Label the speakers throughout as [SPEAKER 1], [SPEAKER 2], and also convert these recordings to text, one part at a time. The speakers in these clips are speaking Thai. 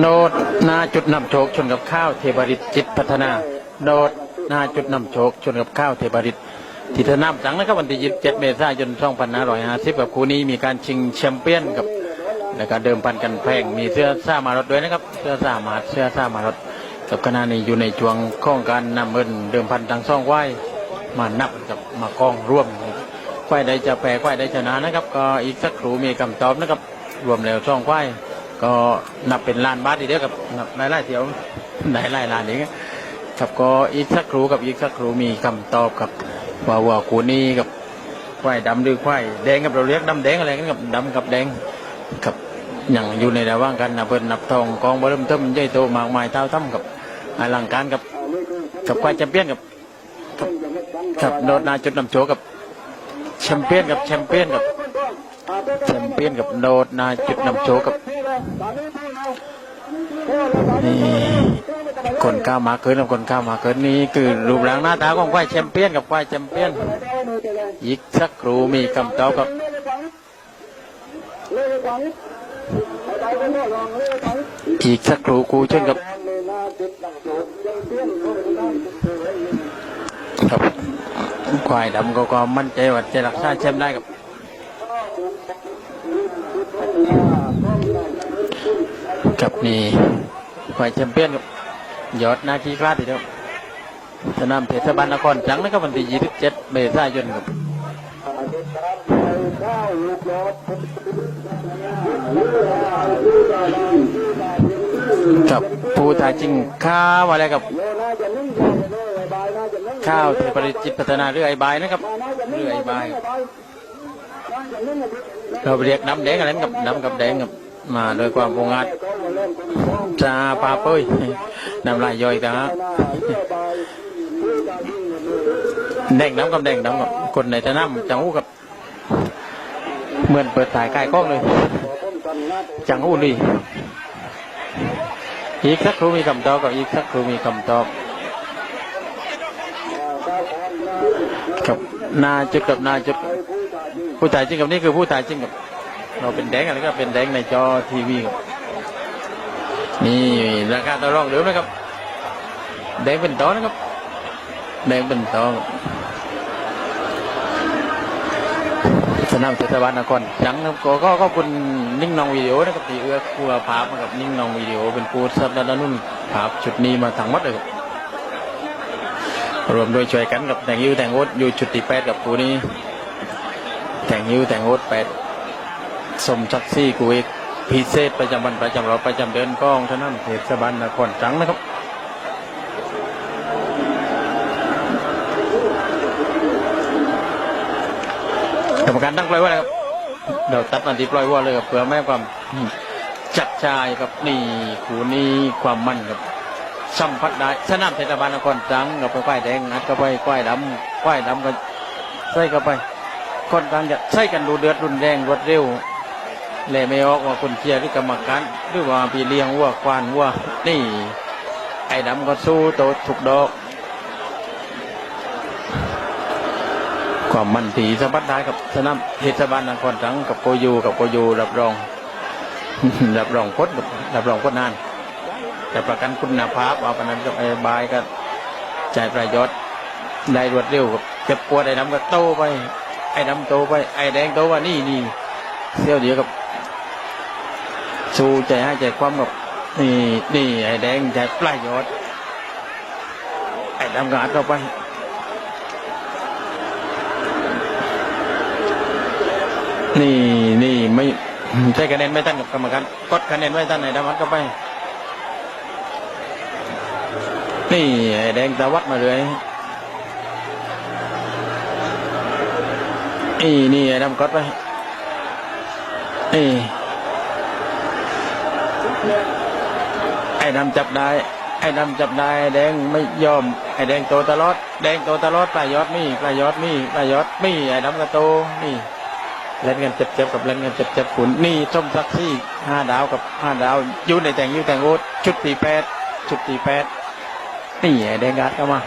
[SPEAKER 1] โนดหน้าจุดนำโชคชนกับข้าวเทบริตจิตพัฒนา โนดหน้าจุดนำโชคชนกับข้าวเทบริตที่สนามสังนะครับวันที่ 27 เมษายน 2550กับคู่นี้มีการชิงแชมเปี้ยนกับแล้วก็เดิมพันกันแพงมีเสื้อซ่ามารถด้วยนะครับ เสื้อซ่ามาเสื้อซ่ามารถกับคณะนี้อยู่ในช่วงข้องการนำเงินเดิมพันทั้งสองไหวมานับกับมากองร่วมควายใดจะแพ้ควายใดชนะนะครับ ก็อีกสักครู่มีคำตอบนะครับรวมแล้วช่องควาย ก็นับเป็นล้านบาททีเดียวกับนับหลายๆเที่ยวหลายหลายๆล้านนี้ครับก็อีกสักครู่กับอีกสักครู่มีคำตอบครับว่าว่าคูนี้กับควายดำหรือควายแดงกับเราเรียกดำแดงอะไรกันกับดำกับแดงครับอย่างอยู่ในระหว่างกันนะเพิ่นนับทองกองบริมเทิมใหญ่โตมากมายเท่าทั้กับอลังการกับกับควายแชมเปี้ยนกับกับโดดนาจุดนำโชกับแชมเปี้ยนกับแชมเปี้ยนกับแชมเปี้ยนกับโดดนาจุดนำโชกับ นี่คนก้าวมาเกินกับคนก้าวมาเกินนี่คือรูปร่างหน้าตาของควายแชมเปี้ยนกับควายแชมเปี้ยนอีกสักครู่มีคำตอบครับอีกสักครู่กูเช่นกับกับควายดำก็ก็มั่นใจว่าจะรักษาแชมป์ได้กับ กับนี่ฝ่ายแชมเปี้ยนกับยอดนาคีคลาดทีเดียวสนามเทศบาลนครจังนะครับวันที่27เมษายนครับกับผู้ถ่ายจริงข้าวอะไรกับ ข้าวเทพริจิตพัฒนาเรือไอบายนะครับเรือไอบายเราเรียกน้ำแดงอะไรกับน้ำกับแดงกับมาโดยความปงอาจ จาปาเป้ยน้ำลายย่อยกันฮะแดงน้ำกับแดงน้ำกับคนในสนามจังหูกับเหมือนเปิดสายกายกล้องเลยจังหูนี่อีกสักครู่มีคำตอบกับอีกสักครู่มีคำตอบกับนาจุดกับนาจุดผู้ถ่ายจริงกับนี่คือผู้ถ่ายจริงกับ เราเป็นแดงอะไรก็เป็นแดงในจอทีวีครับ นี่ราคาต่อรองเดิมนะครับแดงเป็นตอนะครับแดงเป็นตอสนามเทศบาลนครจังครับก็ก็ก็คุณนิ่งนองวิดีโอนะครับที่เอื้อครัวภาพมากับนิ่งนองวิดีโอเป็นผู้สนับสนุนภาพชุดนี้มาทั้งหมดเลยครับรวมโดยช่วยกันกับแต่งยูแต่งโอ๊ตอยู่ชุดที่แปดกับผู้นี้แต่งยิวแต่งโอ๊ตแปดสมชักซี่กูเอก พิเศษประจำวันประจำเราประจำเดือนก้องท่านั้นเทศบาลนครตรังนะครับกรรมการตั้งปล่อยว่าอะไรครับเดี๋ยวตัดนาทีปล่อยว่าเลยครับเพื่อไม่ให้ความจัดชายครับนี่คูนี้ความมั่นครับสัมผัสได้สนามเทศบาลนครตรังกับไปควายแดงอัดเข้าไปควายดำควายดำก็ใส่เข้าไปค่อนข้างจะใช้กันดูเดือดรุนแรงรวดเร็ว เลยไม่ออกว่าคนเชียร์หรือกรรมการหรือว่าพี่เลี้ยงวัวควานวัวนี่ ไอ้ดำก็สู้โตถูกดอก ความมันตีสะบัดได้กับสนามเทศบาลนครตรังกับโกยูกับโกยูรับรอง รับรองพดกับรับรองพดนาน แต่ประกันคุณภาพเอาปนันกับไอ้บายก็จ่ายประโยชน์ได้รวดเร็วกับเจ็บปวดไอ้ดำก็โตไปไอ้ดำโตไปไอ้แดงโตว่านี่นี่เสี้ยวเดียวกับ สู้ใจให้ใจความกับนี่นี่ไอ้แดงใจปลายยอดไอ้ดำก็อัดเข้าไปนี่นี่ไม่ใช่คะแนนไม่ตั้งกับกรรมการกดคะแนนไว้ตั้งไอ้ดำอัดเข้าไป นี่ไอ้แดงตะวัดมาเลยนี่นี่ไอ้ดำกดไปนี่ ไอ้ดำจับได้ ไอ้ดำจับได้ แดงไม่ยอม ไอ้แดงโตตลอด แดงโตตลอดปลายยอดมีปลายยอดมีปลายยอดมี่ไอ้ดำก็โตนี่เล่นกันเจ็บๆกับเล่นกันเจ็บๆขุนนี่ส้มซักซี่ห้าดาวกับห้าดาวยูในแต่งยูแต่งโอ๊ตชุดตีแปดชุดตีแปดนี่ไอ้แดงงัดเข้ามา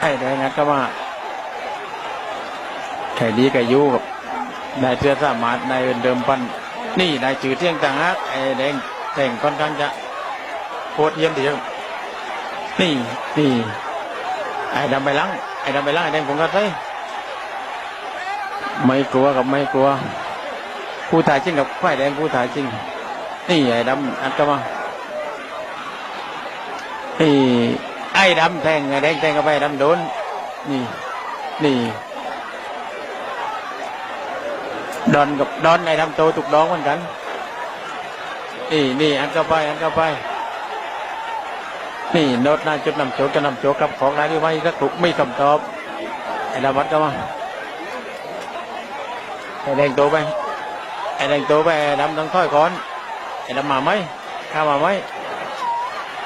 [SPEAKER 1] ไอ้แดงงัดเข้ามาแข่ดีกับยูกับนายเสื้อสามารถนายเดิมพัน นี่ได้จืดเที่ยงต่างหากไอ้แดงแต่งค่อนข้างจะโคตรเยี่ยมทีเดียวนี่นี่ไอ้ดำไปล้างไอ้ดำไปล้างไอ้แดงผมก็ใส่ไม่กลัวกับไม่กลัวผู้ถ่ายจริงกับควายแดงผู้ถ่ายจริง นี่ไอ้ดำอัดก็มานี่ไอ้ดำแทงไอ้แดงแทงกับไอ้ดำโดนนี่นี่ ดอนกับดอนไอ้ดำโตถูกดองเหมือนกัน นี่นี่อันเข้าไปอันเข้าไป นี่โนดหน้าจุดนำโจกจะนำโจกกับของนายที่ไว้สักถูกไม่คำตอบไอ้ดำวัดก็มาไอ้แดงโตไปไอ้แดงโตไปไอ้ดำต้องค่อยคอนไอ้ดำมาไหมข้ามาไหม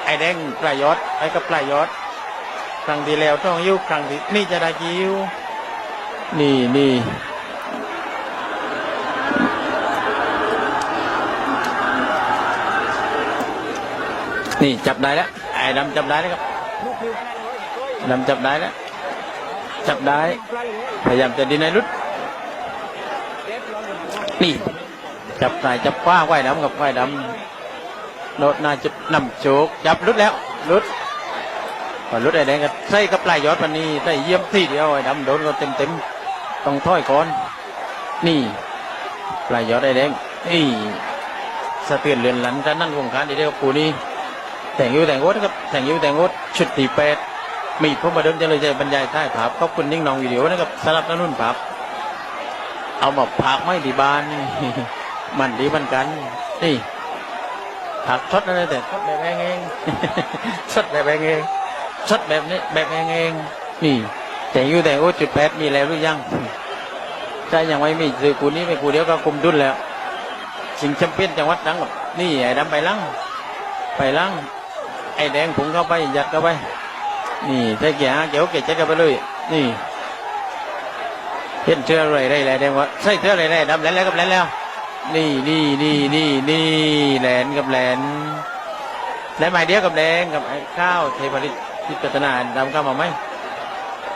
[SPEAKER 1] ไอ้แดงปลายยอดไอ้กับปลายยอดครั้งที่แล้วต้องยิ้วครั้งที่นี่จะได้ยิ้วนี่นี่ นี่จับได้แล้วไอ้ดำจับได้แล้วครับดำจับได้แล้วจับได้ พยายามจะดีในรุดนี่ จับสายจับคว้าไว้ดำกับไว้ดำโนดนาจะนำโจกจับรุดแล้วรุดพอรุดไอ้แดงก็ใส่กับปลายยอดวันนี้ใส่เยี่ยมที่เดียวไอ้ดำโดนก็เต็มเต็มต้องถ้อยก่อนนี่ ปลายยอดไอ้แดงนี่สะเทือนเรือนหลันกันนั่นวงการทีเดียวปูนี้ แต่งยูแต่งโอ๊ตครับแต่งยูแต่งโอ๊ตชุดที่แปดมีผู้มาเดิมจะเลยจะบรรยายใต้ภาพขอบคุณนิ่งนองวิดีโอนะครับสำหรับนุ่นภาพเอามาผักไม่ดีบานนี่มันดีมือนกันนี่ผักทดนั่นเลยแต่ทดแบบแพงเองทดแบบแพงเองทดแบบนี้แบบแพงเองนี่ แต่งยูแต่งโอ้จุดแปดมีแล้วหรือยังใช่ยังไม่มีซื้อกูนี้ไม่กูเดียวก็คุมดุนแล้วชิงแชมเปี้ยนจังหวัดดังกับนี่ไอ้ดำไปลังไปลัง ไอ้แดงผงเข้าไปยัดเข้าไป นี่ใส่เกียร์เกี่ยวเกจ็ดเข้าไปเลย นี่เห็นเสื้ออะไรได้แล้วเดี๋ยวว่าใส่เสื้ออะไรได้ดำแลนแล้วกับแลนแล้ว นี่นี่นี่นี่นี่แหลนกับแหลนแหลนหมายเดียวกับแดงกับไอ้ข้าวเทพฤทธิ์พิจารณาดำเข้ามาไหม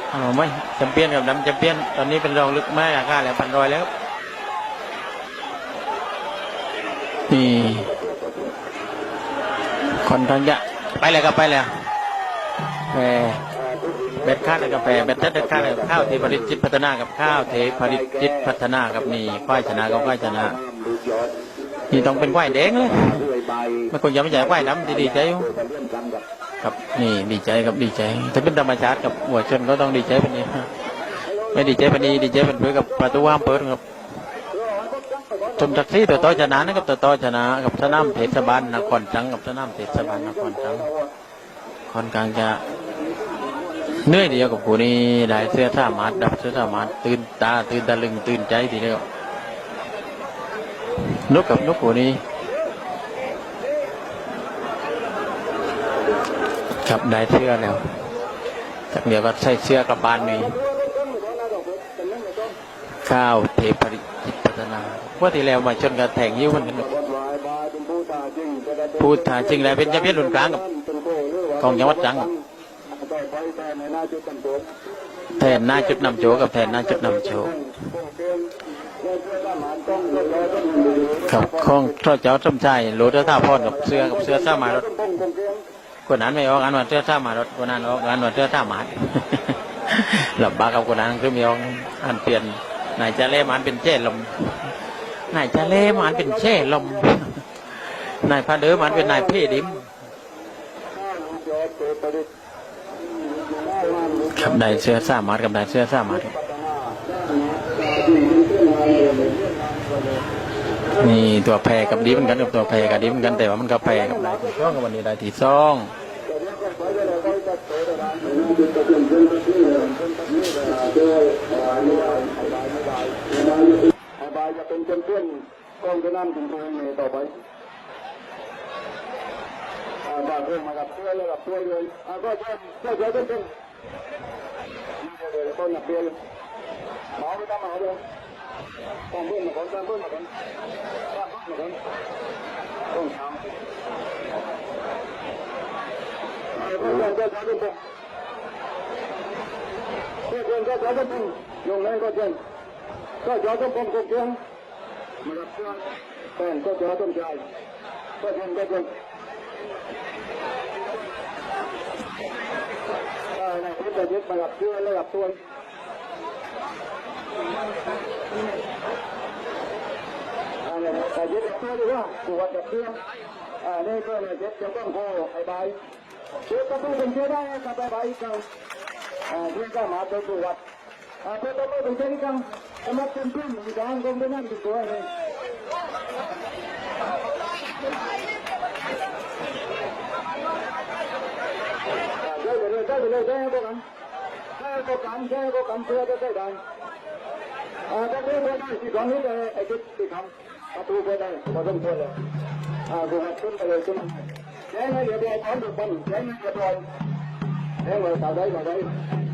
[SPEAKER 1] เอาไหมแชมเปี้ยนกับดำแชมเปี้ยนตอนนี้เป็นรองลึกมากค่าแล้วพันรอยแล้วนี่คนทางจะ ไปเลยครับไปเลยแหมเบ็ดข้าวและกาแฟเบ็ดเท็ดข้าวและข้าวเทพริจิตพัฒนากับข้าวเทพริจิตพัฒนากับนี่ควายชนะก็ควายชนะนี่ต้องเป็นควายแดงเลยไม่ควรจะไม่ใช่ควายดำดีใจอยู่ครับนี่ดีใจครับดีใจ ถ้าเป็นธรรมชาติกับหัวชนก็ต้องดีใจเป็นนี้ไม่ดีใจเป็นนี้ดีใจเป็นเพื่อกับประตูว่างเปิดครับ ชมจักรีตัวโตชนะนะครับตัวโตชนะ กับสนามเทศบาลนครจังกับสนามเทศบาลนครจังค่อนข้างจะเหนื่อยเดียวกับกูนี่ได้เสื้อท่ามัดดับเสื้อท่ามัดตื่นตาตื่นตะลึงตื่นใจทีเดียวนกกับนกกูนี่ครับได้เสื้อแล้วจากเดียวก็ใส่เสื้อกลับบ้านมีข้าวเทพริจิ ตพัฒนาว่าที่แล้วมาชนกับแทงยิ้วมันกันพูดถ่าจริงแล้วเป็นเจ้าเพี้ยนรุ่นกลางกับของจังหวัดจังกับแทนหน้าจุดนำโจกับแทนหน้าจุดนำโจกับข้องทอดเจ้าสมชายโหลดท่าพรกับเสื้อกับเสื้อท่ามารถคนนั้นไม่ออกอันว่าเสื้อท่ามารถคนนั้นออกอันว่าเสื้อท่ามาหลับบากับคนนั้นคือมีออกอันเปลี่ยน นายจะเล่มันเป็นเจ้ลมนายจะเล่มันเป็นเช่ลมนายพาเดิมมันเป็นนายเพ่ดิมกับได้เสื้อสามารถกับได้เสื้อสามารถนี่ตัวแพรกับดีเหมือนกันกับตัวแพรกับดีเหมือนกันแต่ว่ามันก็แพรกับได้ที่ซ่องกับวันนี้ได้ที่ซ่อง
[SPEAKER 2] อบายจะเป็นเพื่อนๆกองจะนั่งถึงตรงนี้ต่อไปอาบาเรื่องมากับเพื่อนแล้วกับเพื่อนเลยอ่าก็เชิญก็เชิญเพื่อนๆนี่เดี๋ยวต้นนักเรียนหมอไปทำหมอเลยต้องเพื่อนมาก่อนต้องเพื่อนมาก่อนต้องเพื่อนมาก่อนต้องทำอ่าก็เชิญก็เชิญเพื่อนๆก็เชิญก็เชิญเพื่อนๆยงเลยก็เชิญ ก็ยอดต้องคงคงเพียงมารับเพื่อแฟนก็จอต้นใจก็ชนก็ชนอ่าในที่จะยึดมากับเพื่อและกับตัวอ่าเนี่ยแต่ยึดกับตัวดีว่าปวดกับเพื่ออ่านี่ก็เลยยึดจะต้องโคไอ้ใบยึดก็ต้องเป็นเชื่อได้กับใบใบกันอ่าเพื่อนก็มาตัวปวดอ่าเพื่อนก็ไม่เป็นเชื่อกันสมัครเป็นเพื่อนมีการคงไม่นั่งติดตัวเลยใช่ไปเลยใช่ไปเลยใช่ก็กันใช่ก็กัน ใช่ก็กันเพื่อจะได้ดังอ่าถ้าเพื่อได้ที่ตอนนี้เลยไอ้ที่ที่ทำประตูเพื่อได้พอสมควรเลยอ่าคุณขึ้นไปเลยขึ้นใ